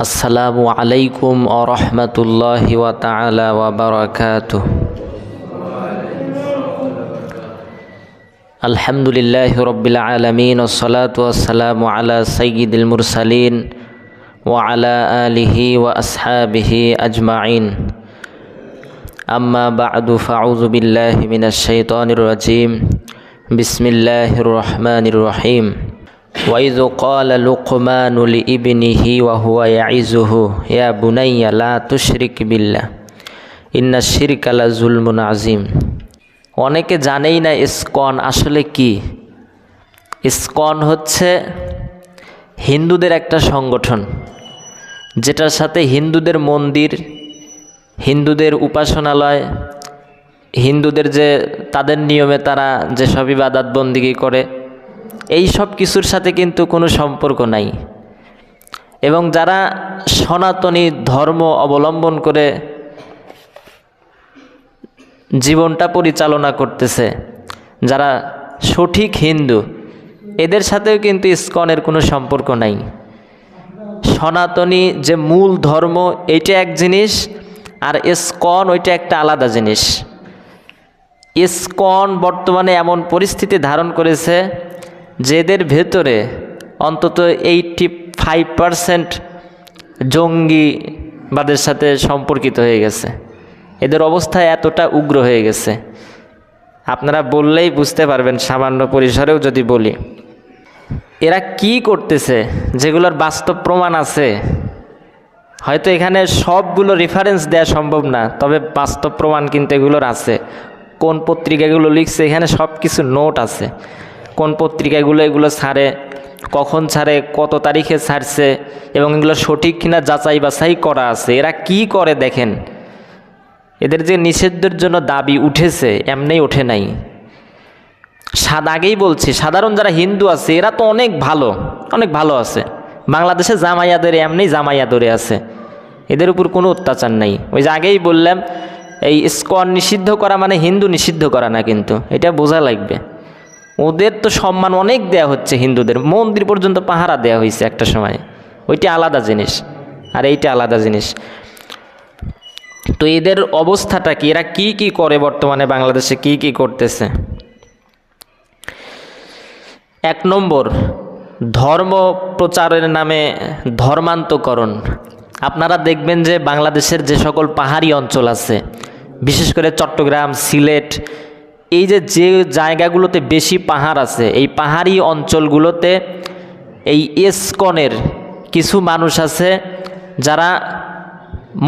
আসসালামু আলাইকুম আরহামতুল্লাহি ওয়া তাআলা ওয়া বারাকাতুহ আলহামদুলিল্লাহি রাব্বিল আলামিন ওয়াসসালাতু ওয়াসসালামু আলা সাইয়্যিদিল মুরসালিন ওয়া আলা আলিহি ওয়া আসহাবিহি আজমাইন আম্মা বা'দু ফাউযু বিল্লাহি মিনাশ শাইতানির রাজিম বিসমিল্লাহির রহমানির রহিম وإذ قال لقمان لابنه وهو يعزه يا بني لا تشرك بالله إن الشرك لظلم عظيم অনেকে জানেই না ইসকন আসলে কি ইসকন হচ্ছে হিন্দুদের একটা সংগঠন যেটার সাথে হিন্দুদের মন্দির হিন্দুদের উপাসনালয় হিন্দুদের যে তাদের নিয়মে তারা যেসব ইবাদাত বন্দিগি করে এই সব কিছুর সাথে কিন্তু কোনো সম্পর্ক নাই। এবং যারা সনাতনী ধর্ম অবলম্বন করে জীবনটা পরিচালনা করতেছে, যারা সঠিক হিন্দু, এদের সাথেও কিন্তু ইস্কনের কোনো সম্পর্ক নাই। সনাতনী যে মূল ধর্ম, এইটা এক জিনিস, আর ইস্কন ওইটা একটা আলাদা জিনিস। ইস্কন বর্তমানে এমন পরিস্থিতি ধারণ করেছে যেদের ভেতরে অন্তত এইটি ফাইভ পারসেন্ট জঙ্গিবাদের সাথে সম্পর্কিত হয়ে গেছে। এদের অবস্থা এতটা উগ্র হয়ে গেছে। আপনারা বললেই বুঝতে পারবেন, সামান্য পরিসরেও যদি বলি। এরা কি করতেছে? যেগুলোর বাস্তব প্রমাণ আছে। হয়তো এখানে সবগুলো রেফারেন্স দেওয়া সম্ভব না, তবে বাস্তব প্রমাণ কিন্তু এগুলোর আছে। কোন পত্রিকাগুলো লিখছে, এখানে সব কিছু নোট আছে। কোন পত্রিকাগুলো এগুলো ছাড়ে কখন ছাড়ে কত তারিখে ছাড়ছে এবং এগুলো সঠিক কিনা যাচাই বাছাই করা আছে। এরা কি করে দেখেন? এদের যে নিষেধের জন্য দাবি উঠেছে, এমনি ওঠে নাই। সাদ আগেই বলছি, সাধারণ যারা হিন্দু আছে, এরা তো অনেক ভালো অনেক ভালো আছে। বাংলাদেশে জামাইয়াদের এমনি জামাইয়াদরে আছে। এদের উপর কোনো অত্যাচার নাই। ওই যে আগেই বললাম, এই স্কন নিষিদ্ধ করা মানে হিন্দু নিষিদ্ধ করা না কিন্তু, এটা বোঝা লাগবে। ওদের তো সম্মান অনেক দেয়া হচ্ছে হিন্দুদের। মন্দির পর্যন্ত পাহারা দেয়া হয়েছে একটা সময়। ওইটা আলাদা জিনিস। আর এইটা আলাদা জিনিস। তো এদের অবস্থাটা কি? এরা কি কি করে বর্তমানে বাংলাদেশে? কি কি করতেছে? এক নম্বর, ধর্ম প্রচারের নামে ধর্মান্তকরণ। আপনারা দেখবেন যে বাংলাদেশের যে সকল পাহাড়ি অঞ্চল আছে, বিশেষ করে চট্টগ্রাম, সিলেট এই যে যে জায়গাগুলোতে বেশি পাহাড় আছে, এই পাহাড়ি অঞ্চলগুলোতে এই এসকনের কিছু মানুষ আছে যারা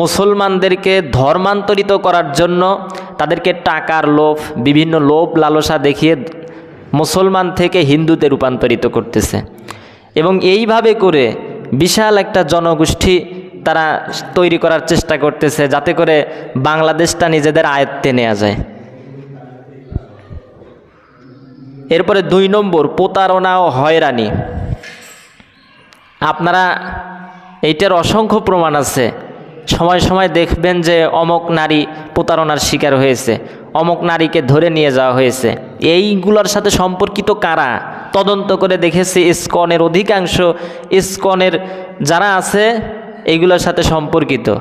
মুসলমানদেরকে ধর্মান্তরিত করার জন্য তাদেরকে টাকার লোভ, বিভিন্ন লোভ লালসা দেখিয়ে মুসলমান থেকে হিন্দুতে রূপান্তরিত করতেছে। এবং এইভাবে করে বিশাল একটা জনগোষ্ঠী তারা তৈরি করার চেষ্টা করতেছে যাতে করে বাংলাদেশটা নিজেদের আয়ত্তে নেওয়া যায়। এরপরে দুই নম্বর, প্রতারণা ও হয়রানি। আপনারা এইটার অসংখ্য প্রমাণ আছে। সময় সময় দেখবেন যে অমক নারী প্রতারণার শিকার হয়েছে, অমক নারীকে ধরে নিয়ে যাওয়া হয়েছে। এইগুলোর সাথে সম্পর্কিত কারা? তদন্ত করে দেখেছে ইস্কনের অধিকাংশ, ইস্কনের যারা আছে, এইগুলোর সাথে সম্পর্কিত।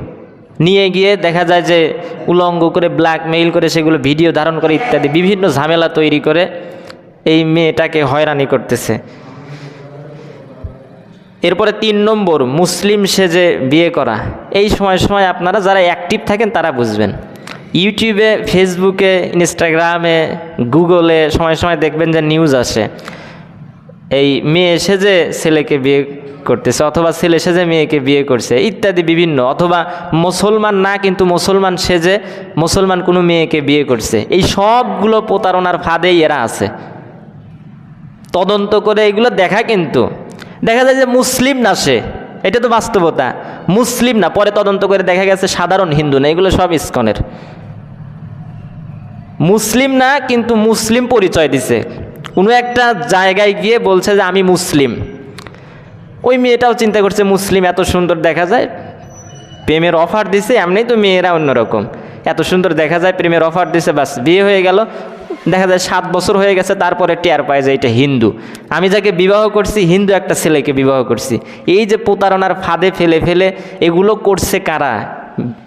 নিয়ে গিয়ে দেখা যায় যে উলঙ্গ করে ব্ল্যাকমেইল করে সেগুলো ভিডিও ধারণ করে ইত্যাদি, বিভিন্ন ঝামেলা তৈরি করে। এই মেয়েটাকে হয়রানি করতেছে। এরপরে তিন নম্বর, মুসলিম সেজে বিয়ে করা। এই সময় সময় আপনারা যারা অ্যাক্টিভ থাকেন তারা বুঝবেন। ইউটিউবে, ফেসবুকে, ইনস্টাগ্রামে, গুগলে সময় সময় দেখবেন যে নিউজ আসে। এই মেয়ে সেজে ছেলেকে বিয়ে করতেছে অথবা ছেলে সেজে মেয়েকে বিয়ে করছে, ইত্যাদি বিভিন্ন। অথবা মুসলমান না কিন্তু মুসলমান সেজে মুসলমান কোনো মেয়েকে বিয়ে করছে। এই সবগুলো প্রতারণার ফাঁদেই এরা আছে। তদন্ত করে এগুলো দেখা কিন্তু। দেখা যায় যে মুসলিম না সে, এটা তো বাস্তবতা। মুসলিম না, পরে তদন্ত করে দেখা গেছে সাধারণ হিন্দু না, এগুলো সব ইস্কনের। মুসলিম না, কিন্তু মুসলিম পরিচয় দিছে। কোনো একটা জায়গায় গিয়ে বলছে যে আমি মুসলিম। ওই মেয়েটাও চিন্তা করছে মুসলিম এত সুন্দর দেখা যায়। প্রেমের অফার দিছে, এমনি তো মেয়েরা অন্যরকম। এত সুন্দর দেখা যায়, প্রেমের অফার দিছে, বাস বিয়ে হয়ে গেল। দেখা যায় সাত বছর হয়ে গেছে, তারপরে টের পায় যে এটা হিন্দু। আমি যাকে বিবাহ করছি, হিন্দু একটা ছেলেকে বিবাহ করছি। এই যে প্রতারণার ফাঁদে ফেলে ফেলে এগুলো করছে কারা?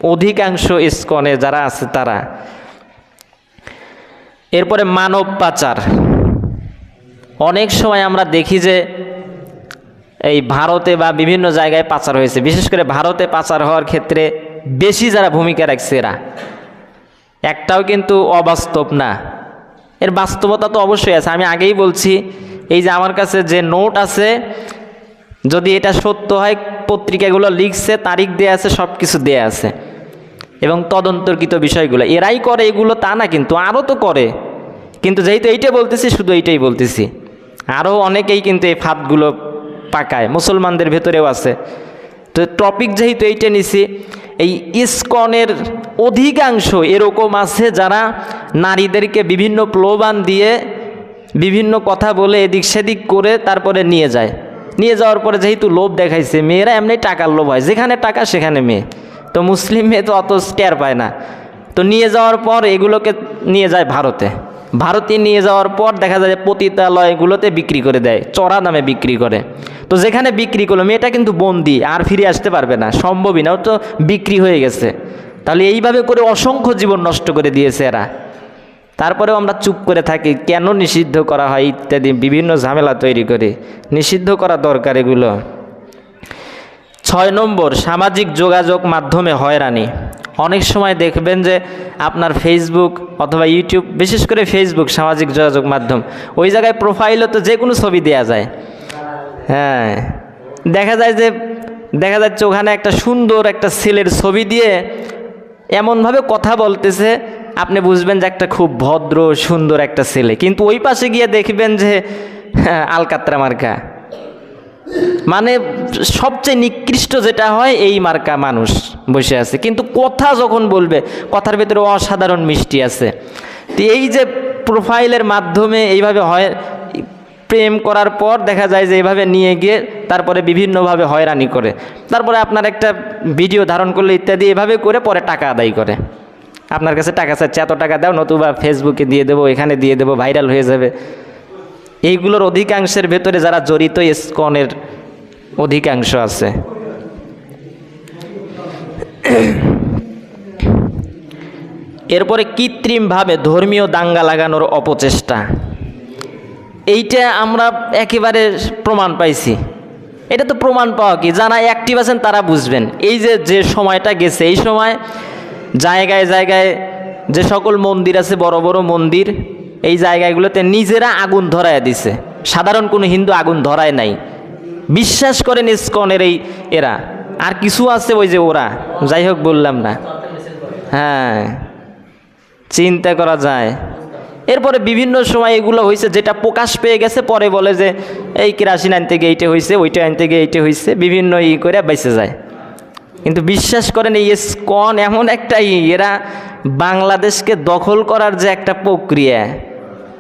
অধিকাংশ ইস্কনে যারা আছে তারা। এরপরে মানব পাচার। অনেক সময় আমরা দেখি যে এই ভারতে বা বিভিন্ন জায়গায় পাচার হয়েছে। বিশেষ করে ভারতে পাচার হওয়ার ক্ষেত্রে বেশি যারা ভূমিকা রাখছে এরা। একটাও কিন্তু অবাস্তব না। এর বাস্তবতা তো অবশ্যই আছে। আমি আগেই বলছি, এই যে আমার কাছে যে নোট আছে, যদি এটা সত্য হয়, পত্রিকাগুলো লিখছে, তারিখ দেয়া আছে সব কিছু দেয়া আছে। এবং তদন্তর্কিত বিষয়গুলো। এরাই করে এগুলো, তা না কিন্তু, আরও তো করে। কিন্তু যেহেতু এইটা বলতেছি, শুধু এইটাই বলতেছি। আরও অনেকেই কিন্তু এই ফাঁদগুলো পাকায়। মুসলমানদের ভেতরেও আছে। তো টপিক যেহেতু এইটা নিছি এই ইস্কনের অধিকাংশ এরকম আছে যারা নারীদেরকে বিভিন্ন প্লোবান দিয়ে বিভিন্ন কথা বলে এদিক সেদিক করে তারপরে নিয়ে যায়। নিয়ে যাওয়ার পরে যেহেতু লোভ দেখাইছে, মেয়েরা এমনি টাকার লোভ হয়। যেখানে টাকা, সেখানে মেয়ে। তো মুসলিম মেয়ে তো অত স্টেয়ার পায় না। তো নিয়ে যাওয়ার পর এগুলোকে নিয়ে যায় ভারতে। ভারতে নিয়ে যাওয়ার পর দেখা যায় পতিতালয়গুলোতে বিক্রি করে দেয়, চড়া দামে বিক্রি করে। তো যেখানে বিক্রি করল, মেয়েটা কিন্তু বন্দি, আর ফিরে আসতে পারবে না, সম্ভবই না ও তো বিক্রি হয়ে গেছে। তাহলে এইভাবে করে অসংখ্য জীবন নষ্ট করে দিয়েছে এরা। তারপরেও আমরা চুপ করে থাকি, কেন নিষিদ্ধ করা হয় ইত্যাদি বিভিন্ন ঝামেলা তৈরি করে। নিষিদ্ধ করা দরকার এগুলো। ছয় নম্বর, সামাজিক যোগাযোগ মাধ্যমে হয়রানি। অনেক সময় দেখবেন যে আপনার ফেসবুক অথবা ইউটিউব বিশেষ করে ফেসবুক সামাজিক যোগাযোগ মাধ্যম ওই জায়গায় প্রোফাইলও তো যে কোনো ছবি দেওয়া যায়। হ্যাঁ দেখা যায় যে দেখা যাচ্ছে ওখানে একটা সুন্দর একটা ছেলের ছবি দিয়ে এমনভাবে কথা বলতেছে আপনি বুঝবেন যে একটা খুব ভদ্র সুন্দর একটা ছেলে। কিন্তু ওই পাশে গিয়ে দেখবেন যে হ্যাঁ, আলকাত্রা মার্কা। মানে সবচেয়ে নিকৃষ্ট যেটা হয়, এই মার্কা মানুষ বসে আছে। কিন্তু কথা যখন বলবে, কথার ভেতরে অসাধারণ মিষ্টি আছে। তো এই যে প্রোফাইলের মাধ্যমে এইভাবে হয়, প্রেম করার পর দেখা যায় যে এইভাবে নিয়ে গিয়ে তারপরে বিভিন্নভাবে হয়রানি করে। তারপরে আপনার একটা ভিডিও ধারণ করলে ইত্যাদি এভাবে করে পরে টাকা আদায় করে। আপনার কাছে টাকা চাচ্ছে, এত টাকা দাও, নতুবা ফেসবুকে দিয়ে দেবো, এখানে দিয়ে দেবো ভাইরাল হয়ে যাবে। এইগুলোর অধিকাংশের ভেতরে যারা জড়িত ইস্কনের অধিকাংশ আছে। এরপরে কৃত্রিমভাবে ধর্মীয় দাঙ্গা লাগানোর অপচেষ্টা। এইটা আমরা একেবারে প্রমাণ পাইছি। এটা তো প্রমাণ পাওয়া কি? যারা অ্যাক্টিভ আছেন তারা বুঝবেন। এই যে যে সময়টা গেছে, এই সময় জায়গায় জায়গায় যে সকল মন্দির আছে, বড় বড় মন্দির এই জায়গাগুলোতে নিজেরা আগুন ধরায় দিছে। সাধারণ কোনো হিন্দু আগুন ধরায় নাই। বিশ্বাস করেন ইস্কনের এই এরা। আর কিছু আছে ওই যে ওরা। যাই হোক বললাম না। হ্যাঁ চিন্তা করা যায়। এরপরে বিভিন্ন সময় এগুলো হয়েছে যেটা প্রকাশ পেয়ে গেছে, পরে বলে যে, এই কেরাসিন আনতে গিয়ে এইটা হয়েছে ওইটা আনতে গিয়ে এইটা হয়েছে বিভিন্ন ই করে বেঁচে যায়। কিন্তু বিশ্বাস করেন, এই স্কন এমন একটা ই, এরা বাংলাদেশকে দখল করার যে একটা প্রক্রিয়া।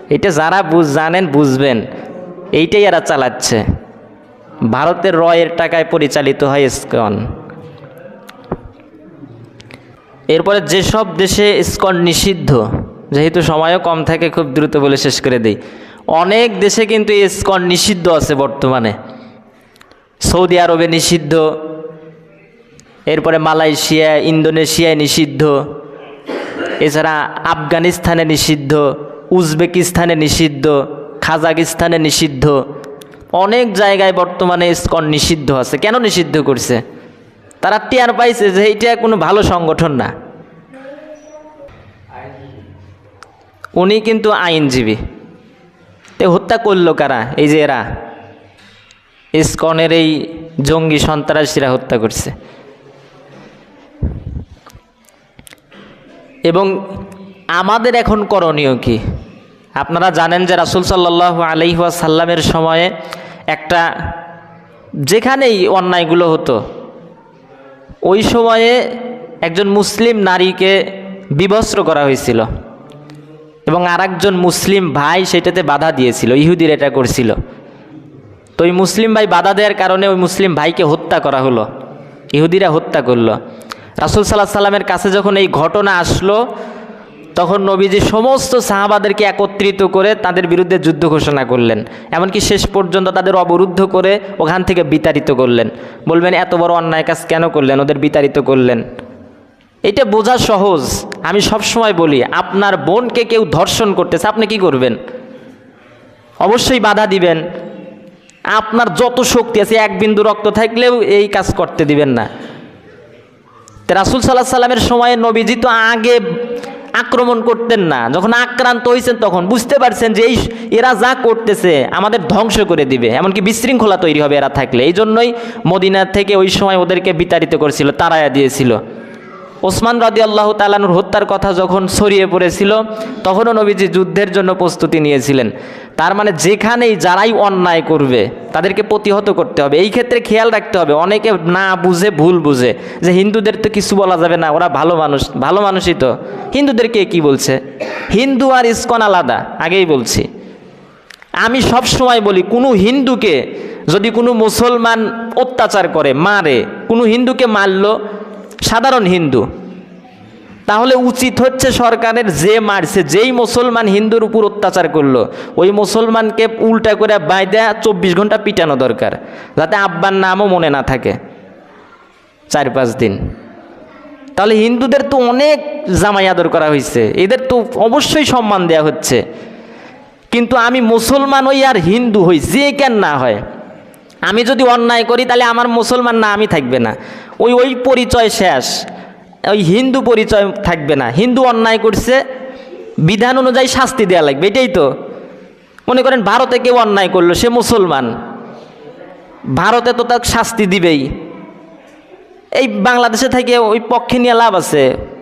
এটা যারা বুঝ, জানেন, বুঝবেন। এইটাই এরা চালাচ্ছে। ভারতের রয়ের টাকায় পরিচালিত হয় স্কন এরপরে যেসব দেশে স্কন নিষিদ্ধ, যেহেতু সময়ও কম থাকে, খুব দ্রুত বলে শেষ করে দেই। অনেক দেশে কিন্তু স্কন নিষিদ্ধ আছে বর্তমানে। সৌদি আরবে নিষিদ্ধ, এরপরে মালয়েশিয়া, ইন্দোনেশিয়ায় নিষিদ্ধ, এছাড়া আফগানিস্তানে নিষিদ্ধ উজবেকিস্তানে নিষিদ্ধ, খাজাকিস্তানে নিষিদ্ধ, অনেক জায়গায় বর্তমানে স্কন নিষিদ্ধ আছে। কেন নিষিদ্ধ করছে? তারা টিয়ার পাইছে যে এইটা কোনো ভালো সংগঠন না। উনি কিন্তু আইনজীবী। তে হত্যা করল কারা? এই যে এরা। ইস্কনের এই জঙ্গি সন্ত্রাসীরা হত্যা করছে। এবং আমাদের এখন করণীয় কি? আপনারা জানেন যে রাসুল সাল্লাহ আলহিহাসাল্লামের সময়ে একটা যেখানেই অন্যায়গুলো হতো, ওই সময়ে একজন মুসলিম নারীকে বিবস্ত্র করা হয়েছিল এবং আরেকজন মুসলিম ভাই সেটাতে বাধা দিয়েছিল, ইহুদির এটা করছিল। তো ওই মুসলিম ভাই বাধা দেওয়ার কারণে ওই মুসলিম ভাইকে হত্যা করা হলো, ইহুদিরা হত্যা করল। রাসুল সাল্লাহ সাল্লামের কাছে যখন এই ঘটনা আসলো তখন নবীজি সমস্ত সাহাবাদেরকে একত্রিত করে তাদের বিরুদ্ধে যুদ্ধ ঘোষণা করলেন। এমনকি শেষ পর্যন্ত তাদের অবরুদ্ধ করে ওখান থেকে বিতাড়িত করলেন। বলবেন, এত বড় অন্যায় কাজ কেন করলেন? ওদের বিতাড়িত করলেন। এটা বোঝা সহজ। আমি সবসময় বলি, আপনার বোনকে কেউ ধর্ষণ করতেছে, আপনি কি করবেন? অবশ্যই বাধা দিবেন। আপনার যত শক্তি আছে, এক বিন্দু রক্ত থাকলেও এই কাজ করতে দিবেন না। রাসুল সাল্লাহ সাল্লামের সময়ে নবীজি তো আগে আক্রমণ করতেন না। যখন আক্রান্ত হয়েছেন তখন বুঝতে পারছেন যে এই এরা যা করতেছে আমাদের ধ্বংস করে দিবে। এমনকি বিশৃঙ্খলা তৈরি হবে এরা থাকলে। এই জন্যই মদিনা থেকে ওই সময় ওদেরকে বিতাড়িত করেছিল তারায়া দিয়েছিল। ওসমান রাদি আল্লাহ তালানুর হত্যার কথা যখন ছড়িয়ে পড়েছিল, তখনও নবীজি যুদ্ধের জন্য প্রস্তুতি নিয়েছিলেন। তার মানে যেখানেই যারাই অন্যায় করবে, তাদেরকে প্রতিহত করতে হবে। এই ক্ষেত্রে খেয়াল রাখতে হবে, অনেকে না বুঝে ভুল বুঝে যে হিন্দুদের তো কিছু বলা যাবে না, ওরা ভালো মানুষ, ভালো মানুষই তো। হিন্দুদেরকে কি বলছে? হিন্দু আর ইস্কন আলাদা, আগেই বলছি। আমি সব সময় বলি, কোনো হিন্দুকে যদি কোনো মুসলমান অত্যাচার করে, মারে, কোনো হিন্দুকে মারলো সাধারণ হিন্দু। তাহলে উচিত হচ্ছে সরকারের যে মারছে, যেই মুসলমান হিন্দুর উপর অত্যাচার করল, ওই মুসলমানকে উল্টা করে বাইদা চব্বিশ ঘণ্টা পিটানো দরকার, যাতে আব্বার নামও মনে না থাকে চার পাঁচ দিন। তাহলে হিন্দুদের তো অনেক জামাই আদর করা হয়েছে, এদের তো অবশ্যই সম্মান দেওয়া হচ্ছে। কিন্তু আমি মুসলমান হই আর হিন্দু হই, যে কেন না হয়। আমি যদি অন্যায় করি, তাহলে আমার মুসলমান না, আমি থাকবে না। ওই ওই পরিচয় শেষ। ওই হিন্দু পরিচয় থাকবে না। হিন্দু অন্যায় করছে, বিধান অনুযায়ী শাস্তি দেওয়া লাগবে, এটাই তো। মনে করেন ভারতে কেউ অন্যায় করল, সে মুসলমান। ভারতে তো তার শাস্তি দিবেই। এই বাংলাদেশে থেকে ওই পক্ষে নিয়ে লাভ আছে।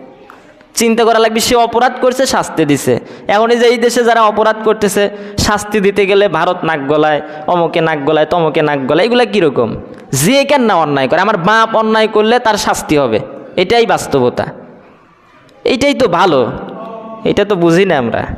চিন্তা করা লাগবে, সে অপরাধ করছে, শাস্তি দিছে। এখন এই যে এই দেশে যারা অপরাধ করতেছে, শাস্তি দিতে গেলে ভারত নাক গলায়, অমকে নাক গলায়, তমকে নাক গলায়, এগুলো কীরকম? যে কেন না অন্যায় করে, আমার বাপ অন্যায় করলে তার শাস্তি হবে। এটাই বাস্তবতা। এইটাই তো ভালো। এটা তো বুঝি না আমরা।